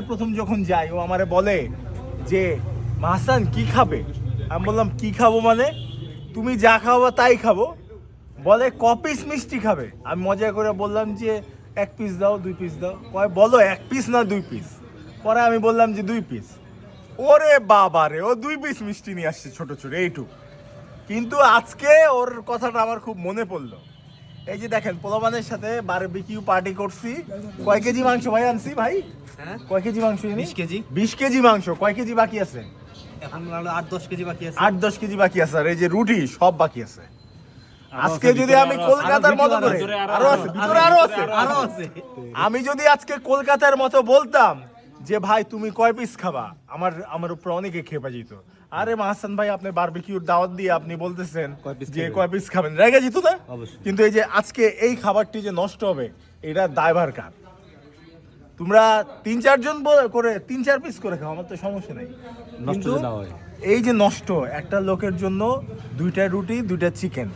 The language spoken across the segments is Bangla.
প্রথম যখন যাই, ও আমারে বলে যে মাহসান কি খাবে? আমি বললাম, কি খাব মানে? তুমি যা খাব তাই খাব। বলে, ক পিস মিষ্টি খাবে? আমি মজা করে বললাম যে, এক পিস দাও, দুই পিস দাও। কয়, বলো, এক পিস না দুই পিস পরে আমি বললাম যে, দুই পিস ওরে বাবা রে, ও দুই পিস মিষ্টি নিয়ে আসছে ছোট ছোট, এইটুক। কিন্তু আজকে ওর কথাটা আমার খুব মনে পড়ল। এই যে দেখেন পোলাপানের সাথে বারবিকিউ পার্টি করছি। কয় কেজি মাংস ভাই আনছি ভাই? হ্যাঁ? কয় কেজি মাংস বিশ কেজি। বিশ কেজি মাংস কয় কেজি বাকি আছে? আট দশ কেজি বাকি আছে। আট দশ কেজি বাকি আছে আর এই যে রুটি সব বাকি আছে। আজকে যদি আমি কলকাতার মতো করে আরও আছে ভিতরে আরও আছে আরও আছে। আমি যদি আজকে কলকাতার মতো বলতাম যে ভাই তুমি কয় পিস খাবা? আমার আমার উপর অনেকে খেপা যেত। আরে মাহসান ভাই আপনি বারবিকিউর দাওয়াত দিয়ে আপনি বলতেছেন যে কয় পিস খাবেন? রেগে যেত না। কিন্তু এই যে আজকে এই খাবারটি যে নষ্ট হবে এটা দায়ভার কার? তোমরা তিন চারজন করে তিন চার পিস করে খাও আমার তো সমস্যা নাই। নষ্ট কিন্তু হয়। এই যে নষ্ট একটা লোকের জন্য দুইটা রুটি দুইটা চিকেন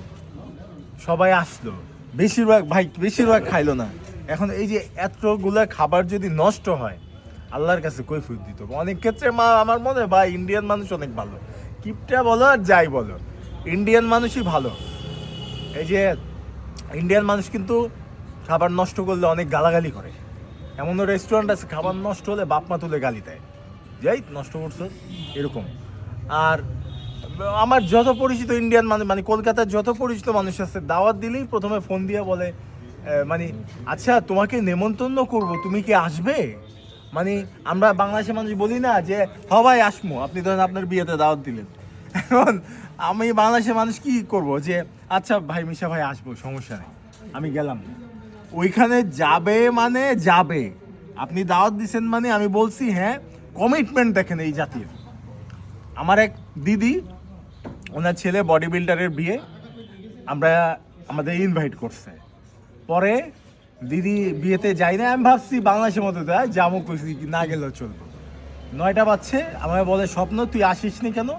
সবাই আসলো। বেশিরভাগ ভাই বেশিরভাগ খাইলো না। এখন এই যে এতগুলা খাবার যদি নষ্ট হয় আল্লাহর কাছে কৈফিয়ত দিত অনেক ক্ষেত্রে মা, আমার মনে হয় বা ইন্ডিয়ান মানুষ অনেক ভালো। কিপটা বলো আর যাই বলো। ইন্ডিয়ান মানুষই ভালো। এই যে ইন্ডিয়ান মানুষ কিন্তু খাবার নষ্ট করলে অনেক গালাগালি করে। এমনও রেস্টুরেন্ট আছে, খাবার নষ্ট হলে বাপ মা তুলে গালি দেয়। যাই, নষ্ট করছ, এরকম। আর আমার যত পরিচিত ইন্ডিয়ান মানুষ মানে কলকাতার যত পরিচিত মানুষ আছে, দাওয়াত দিলেই প্রথমে ফোন দিয়ে বলে মানে আচ্ছা তোমাকে নেমন্তন্ন করব, তুমি কি আসবে? মানে আমরা বাংলাদেশের মানুষ বলি না যে সবাই আসমো। আপনি ধরেন আপনার বিয়েতে দাওয়াত দিলেন। এখন আমি বাংলাদেশের মানুষ কি করব যে আচ্ছা ভাই, মিশা ভাই, আসব, সমস্যা নেই। আমি গেলাম। ওইখানে যাবে মানে যাবে। আপনি দাওয়াত দিচ্ছেন মানে আমি বলছি হ্যাঁ কমিটমেন্ট দেখেন এই জাতির। আমার এক দিদি, ওনার ছেলে বডি বিল্ডারের বিয়ে, আমরা, আমাদের ইনভাইট করছে। পরে দিদি বিয়েতে যাই না, আমি ভাবছি বাংলাদেশের মতো দেয় যাব কইছি, না গেলেও চলবো। নয়টা বাজছে, আমায় বলে স্বপ্ন, তুই আসিস নি কেন?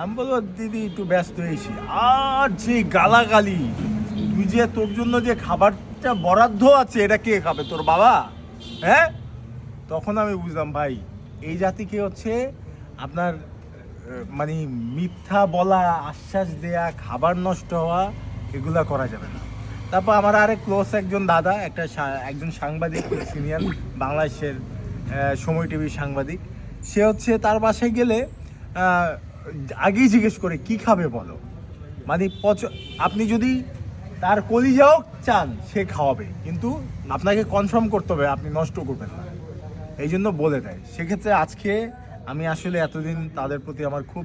আমি বলব, দিদি একটু ব্যস্ত হয়েছি। আর যে গালাগালি, তুই যে তোর জন্য যে খাবারটা বরাদ্দ আছে, এটা কে খাবে, তোর বাবা? হ্যাঁ? তখন আমি বুঝলাম, ভাই, এই জাতিকে হচ্ছে আপনার মানে মিথ্যা বলা, আশ্বাস দেয়া, খাবার নষ্ট হওয়া, এগুলা করা যাবে না। তারপর আমার আরেক ক্লোজ একজন দাদা, একটা একজন সাংবাদিক সিনিয়র বাংলাদেশের সময় টিভির সাংবাদিক। সে হচ্ছে তার বাসায় গেলে আগেই জিজ্ঞেস করে, কি খাবে বলো? মানে পচ, আপনি যদি তার কলিজাও চান, সে খাওয়াবে। কিন্তু আপনাকে কনফার্ম করতে হবে, আপনি নষ্ট করবেন না। এই জন্য বলে দেয়। সেক্ষেত্রে আজকে আমি আসলে এতদিন তাদের প্রতি আমার খুব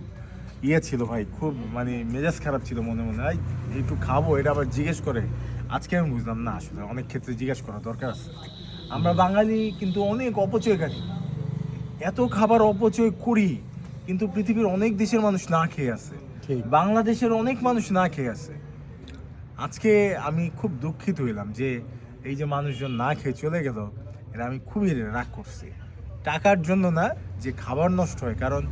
ইয়ে ছিল ভাই, খুব মানে মেজাজ খারাপ ছিল মনে মনে। হয় একটু খাব। এটা আবার জিজ্ঞেস করে আজকে আমি বুঝলাম না আসলে অনেক ক্ষেত্রে জিজ্ঞেস করা দরকার আছে। আমরা বাঙালি কিন্তু অনেক অপচয়কারী। এত খাবার অপচয় করি কিন্তু পৃথিবীর অনেক দেশের মানুষ না খেয়ে আছে। বাংলাদেশের অনেক মানুষ না খেয়ে আছে। আজকে আমি খুব দুঃখিত হইলাম যে এই যে মানুষজন না খেয়ে চলে গেল এটা আমি খুবই রাগ করছি। টাকার জন্য না যে খাবার নষ্ট হয় কারণ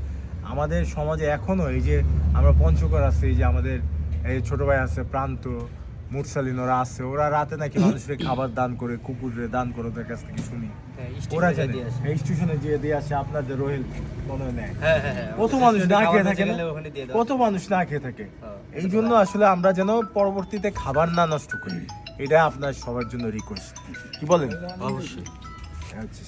আমাদের সমাজে এখনও এই যে আমরা পঞ্চকর আছে এই যে আমাদের এই ছোটো ভাই আছে প্রান্ত মুরসালিন ওরা আছে। ওরা রাতে নাকি মানুষের খাবার দান করে কুকুরের দান করে ওদের কাছ থেকে শুনি। হ্যাঁ, ওরা স্টেশনে জানে দিয়ে আসে। এই স্টেশনে যে দিয়ে আসে আপনাদের রোহেল মনে নেয়। হ্যাঁ হ্যাঁ কত মানুষ না খেয়ে থাকে না? গেলে ওখানে দিয়ে দাও কত মানুষ না খেয়ে থাকে? এই জন্য আসলে আমরা যেন পরবর্তীতে খাবার না নষ্ট করি। এটা আপনার সবার জন্য রিকোয়েস্ট কি বলেন? অবশ্যই। আচ্ছা।